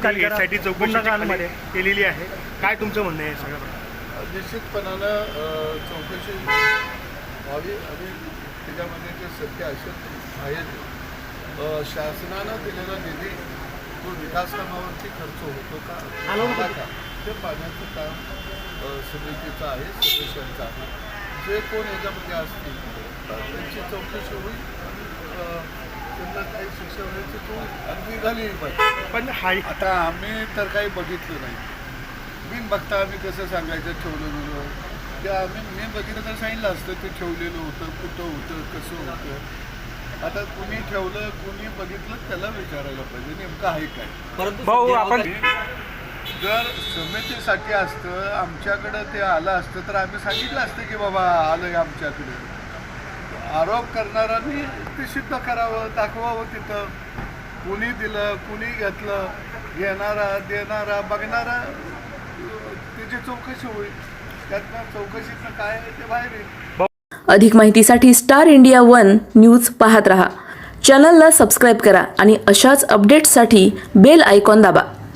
काल करा. एसआयटी चौकशी. केलेली आहे. काय तुमचं म्हणणं आहे सगळं निश्चितपणानं अ, चौकशी व्हावी आणि त्याच्यामध्ये जे सत्य असेल आहेत शासनानं दिलेला निधी तो विकास कामावरती खर्च होतो का? ते पाहण्याचं काम समितीचं आहे सदस्यांचं आहे. जे कोण याच्यामध्ये असतील त्यांची चौकशी होईल त्यांना काही शिक्षा तो अगदी झाली पाहिजे. पण हाय. आता आम्ही तर काही बघितलं नाही. बिन बघता आम्ही कसं सांगायचं ठेवलेलं ते आम्ही मी बघितलं तर सांगितलं असतं ते ठेवलेलं होतं कुठं होतं कसं होतं. आता कुणी ठेवलं कुणी बघितलं त्याला विचारायला पाहिजे. नेमकं आहे काय? परंतु आपण जर समितीसाठी असतं आमच्याकडं ते आलं असतं तर आम्ही सांगितलं असतं की बाबा आलं आमच्याकडे. आरोप करणाऱ्यांनी ते सिद्ध करावं दाखवावं तिथं. कुणी दिलं कुणी घेतलं घेणारा देणारा बघणारा तिची त्याची चौकशी होईल त्यातनं चौकशीतनं काय आहे ते बाहेर येईल. अधिक माहितीसाठी स्टार इंडिया वन न्यूज पाहत रहा. चॅनलला सबस्क्राईब करा आणि अशाच अपडेट्ससाठी बेल आयकॉन दाबा.